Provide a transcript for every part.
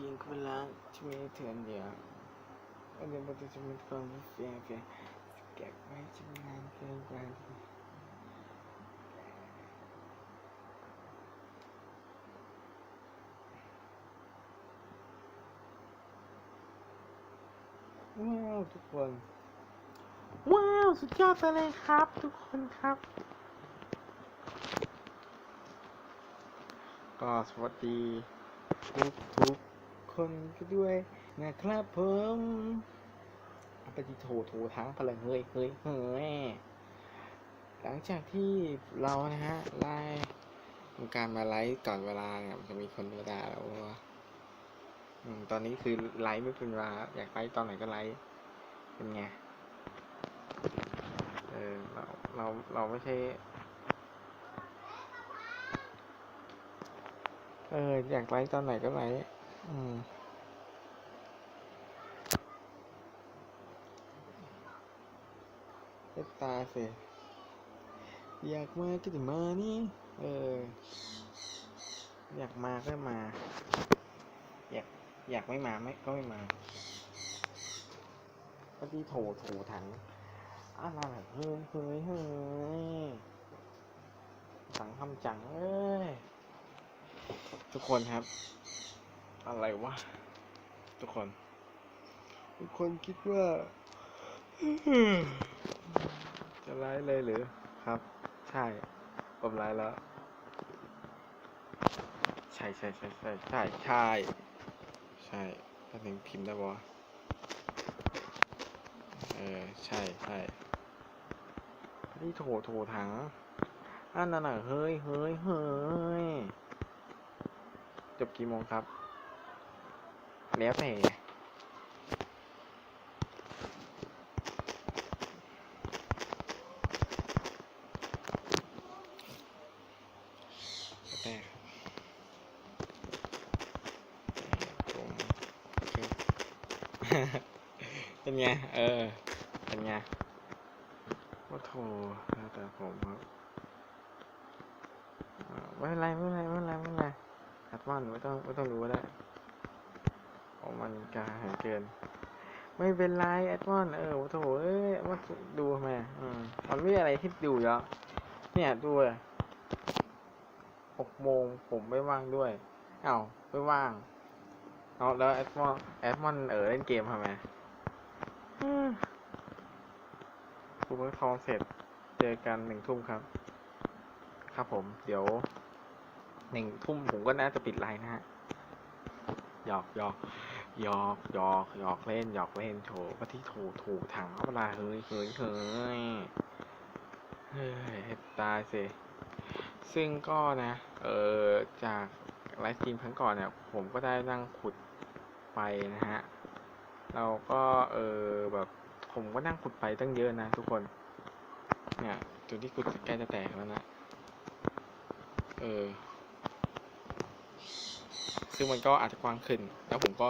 พียงคนละที่มีเถื่อนเดียวอันเดียวมันจะมีความเฟียเฟียเก็บไว้ชำนาญเกินว้าวทุกคน ว้าว สุดยอดไปเลยครับ ทุกคนครับ ก็สวัสดีทุกทุก คนก็ด้วยนะครับผมไปที่โถโถทั้งพลังเฮ้ยเฮ้ยเฮ้ยหลังจากที่เรานะฮะไล่ทำการมาไลฟ์ก่อนเวลาเนี่ยมันจะมีคนมาด่าเราว่าตอนนี้คือไลฟ์ไม่เป็นเวลาอยากไลฟ์ตอนไหนก็ไลฟ์เป็นไงเออเราเราเราไม่ใช่เอออยากไลฟ์ตอนไหนก็ไลฟ์ อืมเฮ็ดตาสิ อยากมาก็จะมานี่ เออ อยากมาก็มา อยาก อยากไม่มาไม่ก็ไม่มาก็ที่โถโถถังอะไรเฮ้ยเฮ้ยเฮ้ยสังคำจังเอ้ยทุกคนครับ อะไรวะ ทุกคน ทุกคนคิดว่า จะไลฟ์เลยหรือครับ ใช่ผมไลฟ์แล้ว ใช่ใช่ใช่ใช่ใช่ใช่ใช่ถ้าถึงพิมพ์ได้ปะวะเออ ใช่ใช่นี่โถโถถังอันนั้นน่ะเฮ้ยเฮ้ยเฮ้ยจบกี่โมงครับ แล้วแต่แล้วแต่เป็นไง เออ เป็นไงว่าโทรแต่ผมครับไม่เป็นไรไม่เป็นไรไม่เป็นไรไม่เป็นไรอัดวันไม่ต้องไม่ต้องรู้ก็ได้ เพราะมันกาหายเกิน ไม่เป็นไรแอดวอนเออโถเอ้ยว่าดูทำไมอืมมันไม่มีอะไรที่ดูเยอะเนี่ยดูเลยหกโมงผมไม่ว่างด้วยเอ้าไม่ว่างเอาแล้วแอดวอนแอดวอนเออเล่นเกมทำไมอืมกูเพิ่งทองเสร็จเจอกันหนึ่งทุ่มครับ ครับผม เดี๋ยวหนึ่งทุ่มผมก็น่าจะปิดไลน์นะฮะ หยอกหยอกหยอกหยอกหยอกเล่นหยอกเล่นโถก็ที่ถูถูถังเอาเวลาเฮ้ยเฮ้ยเฮ้ยเฮ้ยตายสิซึ่งก็นะ เออจากไลฟ์สตรีมครั้งก่อนเนี่ย ผมก็ได้นั่งขุดไปนะฮะ เราก็เออแบบผมก็นั่งขุดไปตั้งเยอะนะทุกคน เนี่ยจุดที่ขุดใกล้จะแตกแล้วนะ เออ ซึ่งมันก็อาจจะกว้างขึ้น แล้วผมก็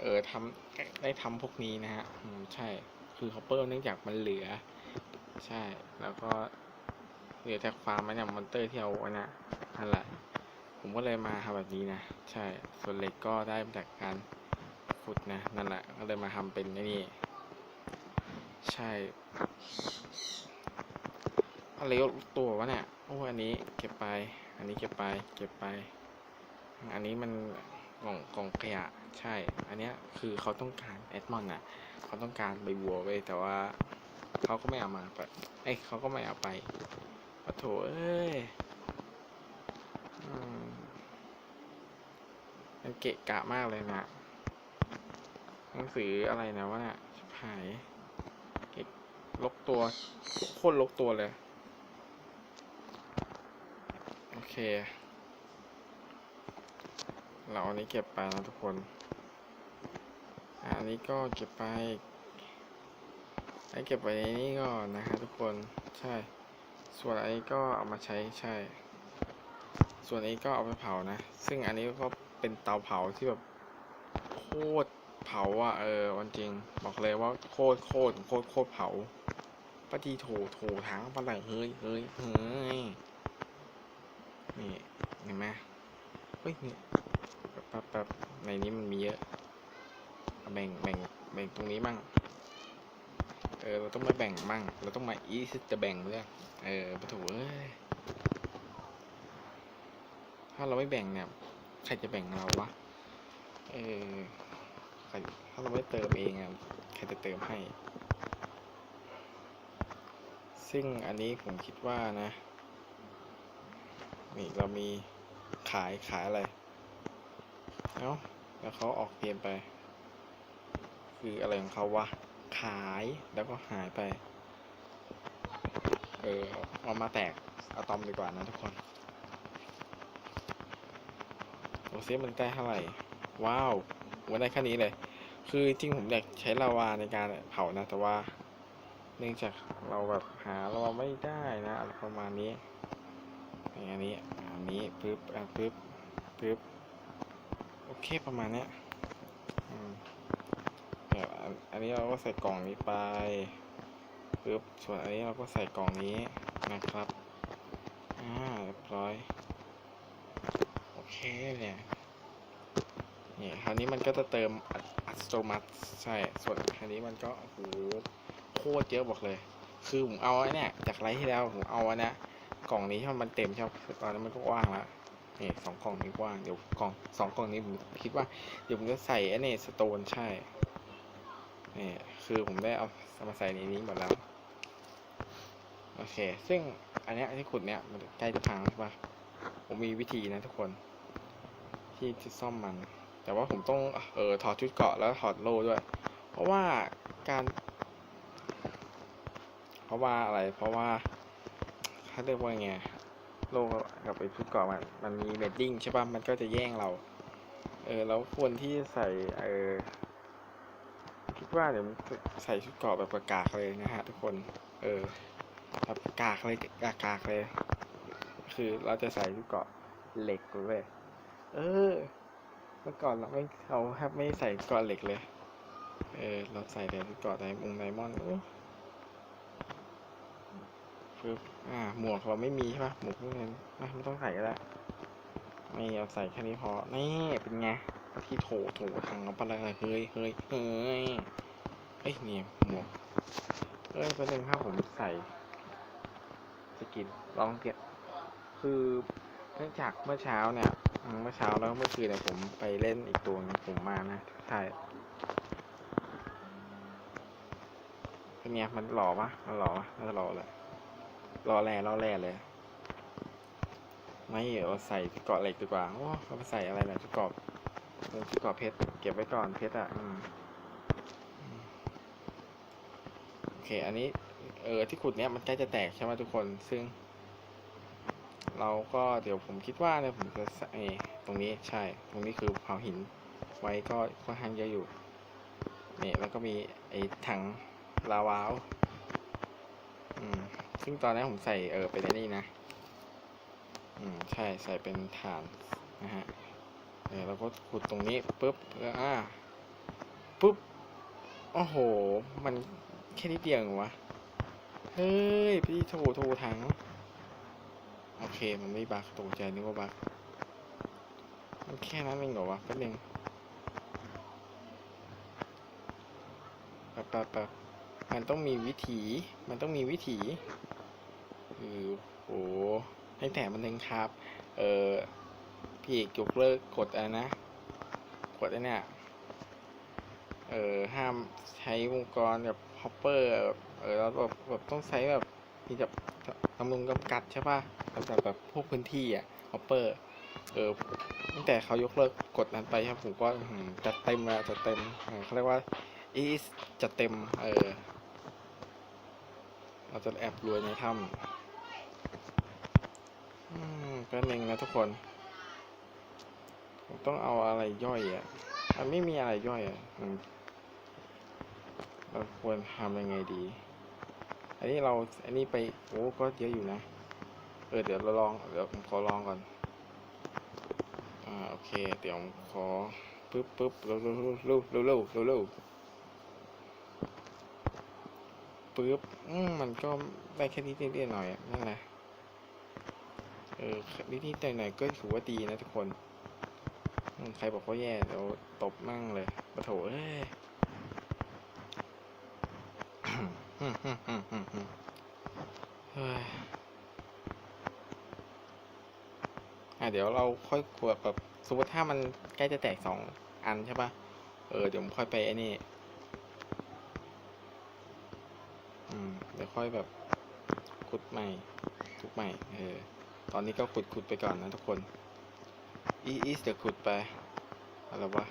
เออทำได้ทำพวกนี้นะฮะใช่คือฮอปเปอร์เนื่องจากมันเหลือ ใช่ แล้วก็เหลือจากฟาร์มมันอย่างมอนเตอร์ที่เอาไว้นะนั่นแหละผมก็เลยมาทำแบบนี้นะ ใช่ ส่วนเหล็กก็ได้มาจากการขุดนะ นั่นแหละ ก็เลยมาทำเป็นนี่ ใช่ อะไรตัววะเนี่ย โอ้ อันนี้เก็บไป อันนี้เก็บไป เก็บไป อันนี้มันกล่องกล่องขยะใช่ อันเนี้ยคือเขาต้องการแอดมอนอะ เขาต้องการใบบัวไว้แต่ว่าเขาก็ไม่เอามาไปเอ้ยเขาก็ไม่เอาไปปะโถเอ้ยมมันเกะกะมากเลยนะหนังสืออะไรนะวะเนี่ยชิบหายเกะลกตัวโคตรลกตัวเลย โอเค เราอันนี้เก็บไปนะทุกคน อันนี้ก็เก็บไปไอ้เก็บไว้ในนี้ก่อนนะฮะทุกคน ใช่ ส่วนไอ้ก็เอามาใช้ใช่ ส่วนนี้ก็เอาไปเผานะ ซึ่งอันนี้ก็เป็นเตาเผาที่แบบโคตรเผาอะเออวันจริง บอกเลยว่าโคตรโคตรโคตรโคตรเผาปฏิโถโถถังปลาไหลเฮ้ยเฮ้ยเฮ้ยนี่เห็นไหมเฮ้ยนี่แป๊บแป๊บบในนี้มันมีเยอะแบ่งแบ่งแบ่งตรงนี้มั่งเออเราต้องมาแบ่งมั่งเราต้องมาอีสจะแบ่งเรื่องเออปะถูเอ้ยถ้าเราไม่แบ่งเนี่ยใครจะแบ่งเราวะเออใครถ้าเราไม่เติมเองอะใครจะเติมให้ ซึ่งอันนี้ผมคิดว่านะนี่เรามีขายขายอะไร เอ้าแล้วเขาออกเกมไป คืออะไรของเขาวะ ขายแล้วก็หายไป เออเอามาแตกอะตอมดีกว่านะทุกคนโอเซมันใกล้เท่าไหร่ ว้าววันได้แค่นี้เลย คือจริงผมอยากใช้ลาวาในการเผานะ แต่ว่า เนื่องจากเราแบบหาลาวาไม่ได้นะประมาณนี้อย่างอันนี้ อันนี้ปึ๊บอะปึ๊บปึ๊บ คประมาณเนี้ยอืมเนี่ยอันนี้เราก็ใส่กล่องนี้ไปปึ๊บส่วนอันนี้เราก็ใส่กล่องนี้นะครับอ่าเรียบร้อย โอเคเนี่ยเนี่ยคราวนี้มันก็จะเติมอัดอัดสโตมัสใช่ ส่วนคราวนี้มันก็โอ้โหโคตรเยอะบอกเลย คือผมเอาไอ้นี่จากไรที่แล้วผมเอาอันนี้กล่องนี้ที่มันเต็มใช่ไหมตอนนั้มันก็ว่างแล้ว นี่สองกล่องนี้กว้างเดี๋ยวกล่องสองกล่องนี้ผมคิดว่าเดี๋ยวผมจะใส่ไอ้นี่สโตนใช่นี่คือผมได้เอามาใส่ในนี้หมดแล้วโอเค ซึ่งอันเนี้ยที่ขุดเนี้ยมันใกล้จะพังใช่ปะผมมีวิธีนะทุกคน ที่จะซ่อมมัน แต่ว่าผมต้องเออถอดชุดเกาะแล้วถอดโล่ด้วย เพราะว่าการ เพราะว่าอะไรเพราะว่าเขาเรียกว่าไง โลกกับไอ้ชุดเกาะมันมันมีเบดดิ้งใช่ป่ะมันก็จะแย่งเรา เออแล้วควรที่จะใส่เออคิดว่าเดี๋ยวใส่ชุดเกาะแบบกากๆเลยนะฮะทุกคน เออแบบกากเลยกากๆเลย คือเราจะใส่ชุดเกาะเหล็กเลยเออเมื่อก่อนเราไม่เราแทบไม่ใส่เกาะเหล็กเลย เออเราใส่แต่ชุดเกาะไดมงไดมอนด์ โอ้ปึ๊บอ่า หมวกเราไม่มีใช่ปะหมวกพวกนั้นอ่ไม่ต้องใส่ก็ได้ไม่เอาใส่แค่นี้พอ นี่เป็นไงที่โถโถทางเอาไปเลยเฮ้ยเฮ้ยเฮ้ยเอ้ยนี่ยหมวกเอ้ยประเด็นครับผมใส่สกินลองเก็บคือเนื่องจากเมื่อเช้าเนี่ยเมื่อเช้าแล้วเมื่อคืนเนี่ยผมไปเล่นอีกตัวหนึงผมมานะใช่เป็นไงมันหล่อปะมันหล่อปะน่าจะหล่อแหละ รอแร่รอแร่เลย ไม่เอาใส่เกาะเหล็กดีกว่าโอ้เอาไปใส่อะไรนะที่เกาะเออที่เกาะเพชรเก็บไว้ก่อนเพชรอะอืมโอเค อันนี้เออที่ขุดเนี้ยมันใกล้จะแตกใช่ไหมทุกคน ซึ่ง เราก็เดี๋ยวผมคิดว่าเนี่ยผมจะใส่ตรงนี้ใช่ ตรงนี้คือเผาหินไว้ก็ค่อนข้างเยอะอยู่ นี่แล้วก็มีไอ้ถังลาวาว ซึ่งตอนนี้ผมใส่เออไปในนี่นะ อืม ใช่ใส่เป็นฐานนะฮะเดี๋ยวเราก็ขุดตรงนี้ปุ๊บแล้วอ่าปุ๊บ โอ้โห มันแค่นิดเดียวเอวะ เฮ้ย พี่โทโทถัง โอเค มันไม่บักตกใจนึกว่าบักมันแค่นั้นเองเหรอวะแป๊บนึงแป๊บแป๊บแป๊บมันต้องมีวิถี มันต้องมีวิถี คือโหให้แต่มันหนึ่งครับ เออพี่เอกยกเลิกกดอะไรนะ กดไอ้เนี่ยเออห้ามใช้วงกรแบบฮอปเปอร์เออแล้วแบบแบบต้องใช้แบบมีแบบกำลงกำกัดใช่ป่ะสำหรับแบบพวกพื้นที่อะฮอปเปอร์เออตั้งแต่เขายกเลิกกฎนั้นไปครับผมก็จัดเต็มอะจัดเต็มเเขาเรียกว่า is จัดเต็มเออเราจะแอบรวยในถ้ำอืม แป๊บนึงนะทุกคน ผมต้องเอาอะไรย่อยอะมันไม่มีอะไรย่อยอะเราควรทำยังไงดี อันนี้เรา อันนี้ไป โอ้ก็เยอะอยู่นะ เออเดี๋ยวเราลอง เดี๋ยวผมขอลองก่อน อ่าโอเค เดี๋ยวผมขอปึ๊บปึ๊บเร็วเร็วเร็วเร็วเร็วปึ๊บอืมมันก็ได้แค่นิดนิดหน่อยๆอะนั่นแหละ เออนิดนิดหน่อยหน่อยก็ถือว่าดีนะทุกคน ใครบอกว่าแย่เดี๋ยวตบมั่งเลยปะโถเอ้ยเฮ้ยอะเดี๋ยวเราค่อยขวดแบบสมมติถ้ามันใกล้จะแตกสองอันใช่ปะเออเดี๋ยวผมค่อยไปไอ้นี่ อืม เดี๋ยวค่อยแบบขุดใหม่ทุกใหม่ เออ ตอนนี้ก็ขุดขุดไปก่อนนะทุกคนอีอีสเดี๋ยวขุดไปอะไรวะ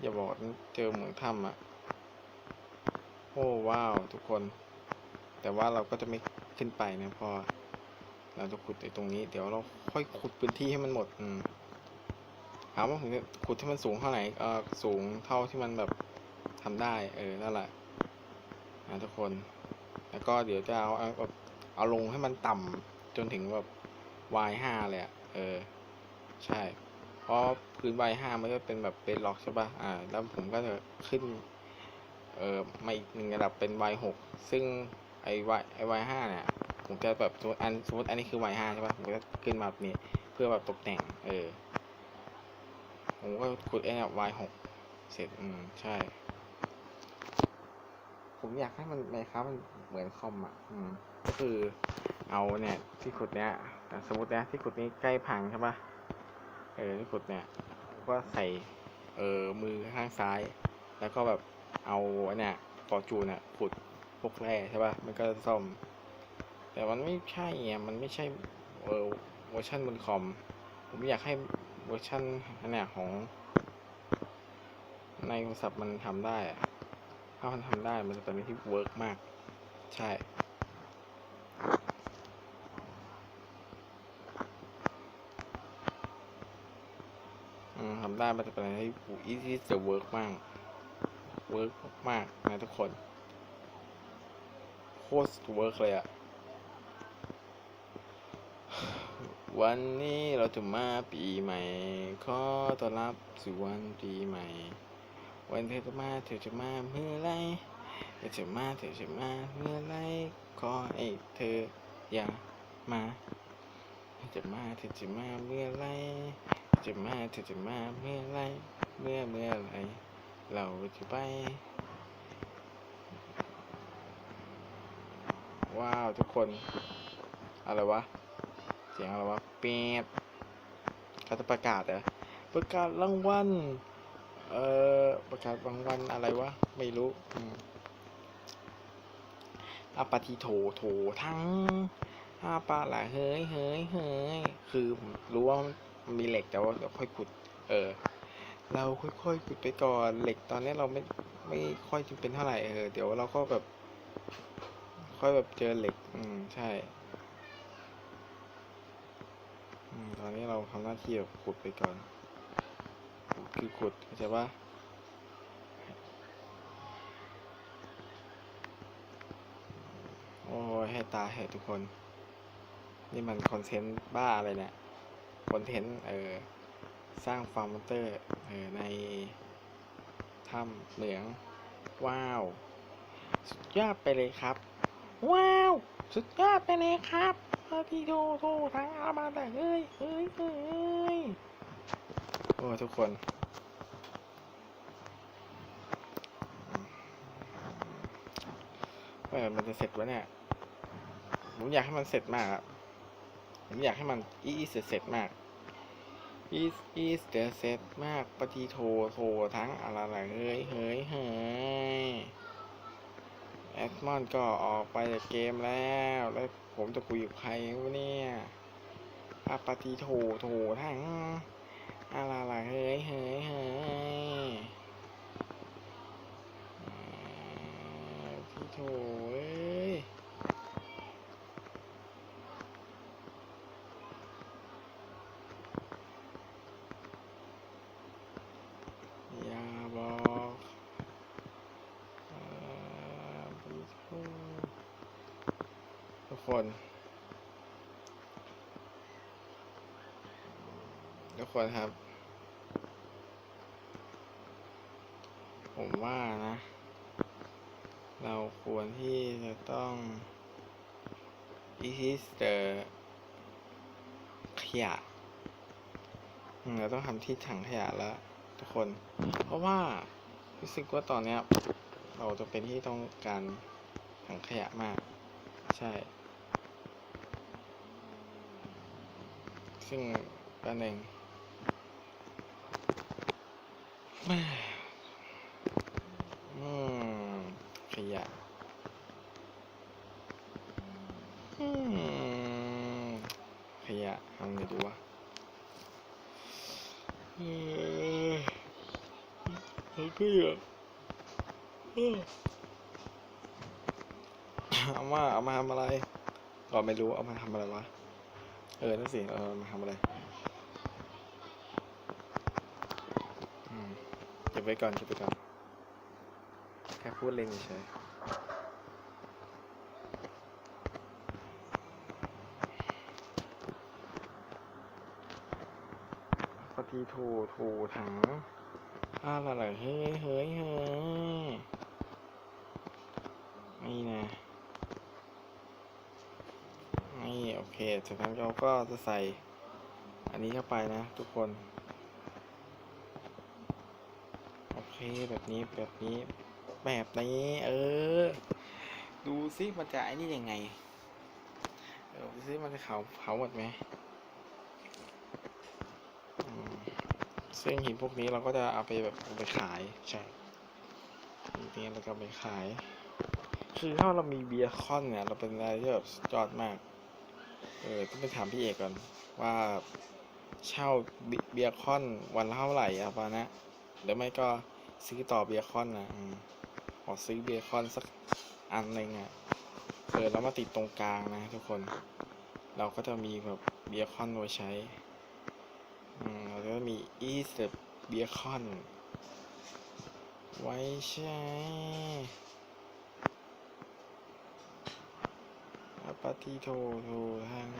อย่าบอกเจอเหมืองถ้ำอะโอ้ว้าวทุกคน แต่ว่าเราก็จะไม่ขึ้นไปนะพราะเราจะขุดในตรงนี้ เดี๋ยวเราค่อยขุดพื้นที่ให้มันหมดอืมถามว่าผมจะขุดที่มันสูงเท่าไหร่เออสูงเท่าที่มันแบบทำได้ เออนั่นแหละนะทุกคน แล้วก็เดี๋ยวจะเอาเอาเอาลงให้มันต่ำ จนถึงแบบ y ห้าเลยอะเออ ใช่ เพราะพื้น y ห้ามันก็เป็นแบบเป็นล็อกใช่ป่ะ อ่า แล้วผมก็จะขึ้น เออมาอีกหนึ่งระดับเป็น y หกซึ่งไอ้ y ไอ้ y ห้าเนี่ยผมจะแบบสมมติอันสมมติอันนี้คือ y ห้าใช่ป่ะ ผมก็ขึ้นมาแบบนี้เพื่อแบบตกแต่ง เออ ผมก็ขุดไอ้เนี่ย y หกเสร็จ อืม ใช่ ผมอยากให้มันในครับมันเหมือนคอมอะ อืม ก็คือ เอาเนี่ยที่ขุดเนี้ยสมมตินะที่ขุดนี้ใกล้พังใช่ปะเออที่ขุดเนี่ยก็ใส่เออมือข้างซ้าย แล้วก็แบบเอาเนี่ยฟอจูเนี่ยขุดพวกแร่ใช่ปะมันก็ซ่อม แต่มันไม่ใช่ไงมันไม่ใช่เออเวอร์ชันบนคอม ผมอยากให้เวอร์ชันอันเนี้ยของ ในโทรศัพท์มันทำได้อะถ้ามันทำได้มันจะเป็นที่เวิร์กมาก ใช่ อืมทำได้มันจะเป็นอะไรที่อีซี่จะเวิร์กมาก เวิร์กมากนะทุกคน โคตรเวิร์กเลยอะวันนี้เราจะมาปีใหม่ ขอต้อนรับสู่วันปีใหม่ วันเธอจะมาเธอจะมาเมื่อไรเธอจะมาเธอจะมาเมื่อไรขอให้เธออย่ามาเธอจะมาเธอจะมาเมื่อไร จะมาเธอจะมาเมื่อไรเมื่อเมื่อไรเราจะไป ว้าวทุกคน อะไรวะ เสียงอะไรวะเปียบเขาจะประกาศเหรอประกาศรางวัลเอ่อประกาศรางวัลอะไรวะ ไม่รู้อืมอาปาติโถโถทั้งอาปาละเฮ้ยเฮ้ยเฮ้ยคือผมรู้ว่า มีเหล็กแต่ว่าเดี๋ยวค่อยขุด เออ เราค่อยๆขุดไปก่อนเหล็กตอนนี้เราไม่ไม่ค่อยจำเป็นเท่าไหร่เออเดี๋ยวเราก็แบบ ค่อยแบบเจอเหล็ก อืมใช่อืมตอนนี้เราทำหน้าที่แบบขุดไปก่อน คือขุดเข้าใจปะโอ้ยให้ตาแหกทุกคน นี่มันคอนเทนต์บ้าอะไรเนี่ย คอนเทนต์เออสร้างฟาร์มมอนเตอร์เออในถ้ำเหมือง ว้าว สุดยอดไปเลยครับ ว้าว สุดยอดไปเลยครับพาทีโทโททั้งอามาแต่เฮ้ยเฮ้ยเฮ้ยโอ้ทุกคนเออมันจะเสร็จวะเนี่ย ผมอยากให้มันเสร็จมากอะ ผมอยากให้มันอีเสร็จเสร็จมากอีอีเสร็จเสร็จมากปฏิโทโททั้งอะไรเฮ้ยเฮ้ยเฮ้ยแอดมอนก็ออกไปจากเกมแล้ว แล้วผมจะคุยกับใครวะเนี่ยอาปาติโถโถทั้งอะไรล่ะเฮ้ยเฮ้ยเฮ้ยอ่าที่โถเอ้ยอย่าบอกอ่าพี่โถทุก คน ทุกคนครับ ผมว่านะ เราควรที่จะต้อง e ิสเตอร์ขยะเราต้องทำที่ถังขยะแล้วทุกคน เพราะว่ารู้สึกว่าตอนเนี้ยเราจะเป็นที่ต้องการถังขยะมาก ใช่ ซึ่งก็หนึ่งแม่อืมขยะอืมขยะทำไงดีวะเออแล้วก็อยากเออเอามาเอามาทำอะไรเราไม่รู้เอามาทำอะไรวะ เออนั่นสิเออมาทำอะไรเก็บไว้ก่อนเก็บไว้ก่อน แค่พูดเล่นเฉยปฏิถูถูถังอะไรเฮ้ยเฮ้ยเฮ้ยนี่นะ นี่โอเคจากนั้นเราก็จะใส่อันนี้เข้าไปนะทุกคน โอเคแบบนี้แบบนี้แบบนี้เออ ดูซิมันจะไอ้นี่ยังไงเออดูซิมันจะเขาเผาหมดไหมซึ่งหินพวกนี้เราก็จะเอาไปแบบเอาไปขายใช่หินนี้เราก็ไปขาย คือถ้าเรามีเบียร์คอนเนี่ย เราเป็นอะไรที่แบบยอดมาก เออต้องไปถามพี่เอกก่อนว่าเช่าเบียร์คอนวันละเท่าไหร่อะปะนะหรือไม่ก็ซื้อต่อเบียร์คอนนะอืมขอซื้อเบียคอนสักอันหนึ่งอะเออแล้วมาติดตรงกลางนะทุกคน เราก็จะมีแบบเบียคอนไว้ใช้อืมเราจะมีอีสเเบคอนไว้ใช้อา ปาติโทโททัง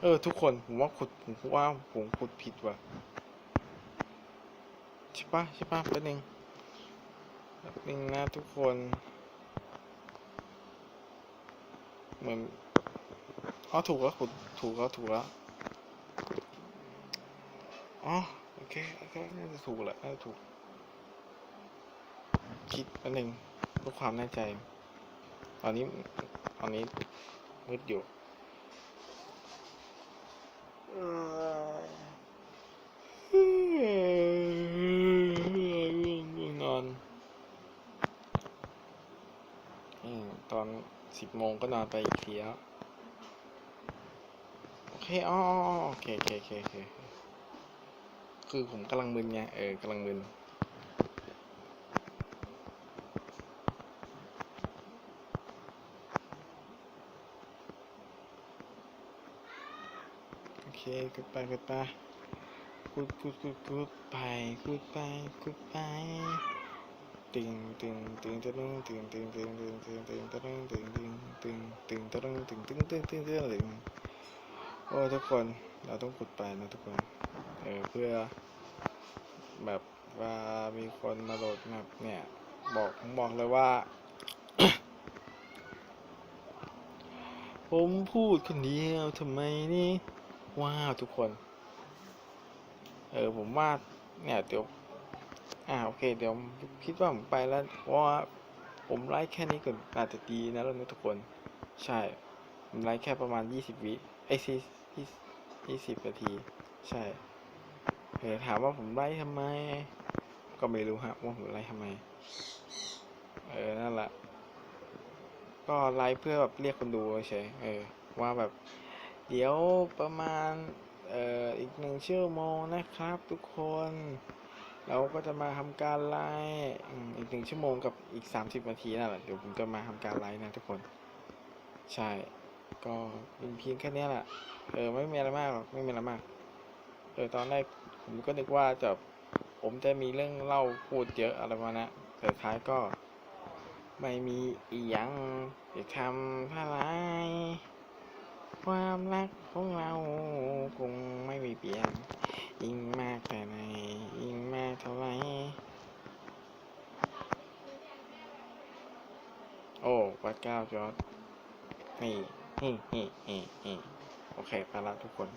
เออ ทุกคน ผมว่าขุดผมว่าผมขุดผิดว่ะใช่ปะใช่ปะแป๊บนึงแป๊บนึงนะทุกคน เหมือนอ๋อถูกแล้วถูกถูกแล้วถูกแล้วอ๋อโอเคโอเคน่าจะถูกแหละน่าจะถูกคิดแป๊บนึง เพื่อความแน่ใจ ตอนนี้ตอนนี้มืดอยู่นอนตอนสิบโมงก็นอนไปอีกทีแล้วโอเคอ๋อโอเคโอเคโอเคคือผมกำลังมึนไง เออกำลังมึน เคกุดไปกุดไปกุดกุดกุดกุดไปกุดไปกุดไปตึงตึงตึงตะลึงตึงตึงตึงตึงตึงตึงตะลึงตึงตึงตึงตึงตะลึงตึงตึงตึงตึงตึงตึงโอ้ทุกคนเราต้องขุดไปนะทุกคนเออเพื่อ แบบว่ามีคนมาโหลดแมปเนี่ยบอกผมบอกเลยว่า ผมพูดคนเดียวทำไมนี่ ว้าวทุกคน เออผมว่าเนี่ยเดี๋ยวอ่าโอเค เดี๋ยวคิดว่าผมไปแล้วเพราะว่าผมไลฟ์แค่นี้ก่อนอาจจะดีนะแล้วนะทุกคน ใช่ ผมไลฟ์แค่ประมาณยี่สิบวิไอ้สี่ยี่สิบนาที ใช่เออถามว่าผมไลฟ์ทำไม ก็ไม่รู้ฮะว่าผมไลฟ์ทำไม เออนั่นแหละก็ไลฟ์เพื่อแบบเรียกคนดูเฉยเออว่าแบบ เดี๋ยวประมาณออีกหนึ่งชั่วโมงนะครับ ทุกคน เราก็จะมาทำการไลฟ์อีกหนึ่งชั่วโมงกับอีกสามสิบนาทีนั่นแหละเดี๋ยวผมจะมาทำการไลฟ์นะทุกคน ใช่ ก็เป็นเพียงแค่นี้แหละเออไม่มีอะไรมากหรอกไม่มีอะไรมากเออตอนแรกผมก็นึกว่าจะผมจะมีเรื่องเล่าพูดเยอะอะไรมานะแต่ท้ายก็ไม่มีอีหยังจะทำอะไร ความรักของเราคงไม่มีเปลี่ยน ยิ่งมากแต่ไหนยิ่งมากเท่าไหรโอ้วัดเก้าจอดนี่นี่นี่นี่โอเคไปละทุกคน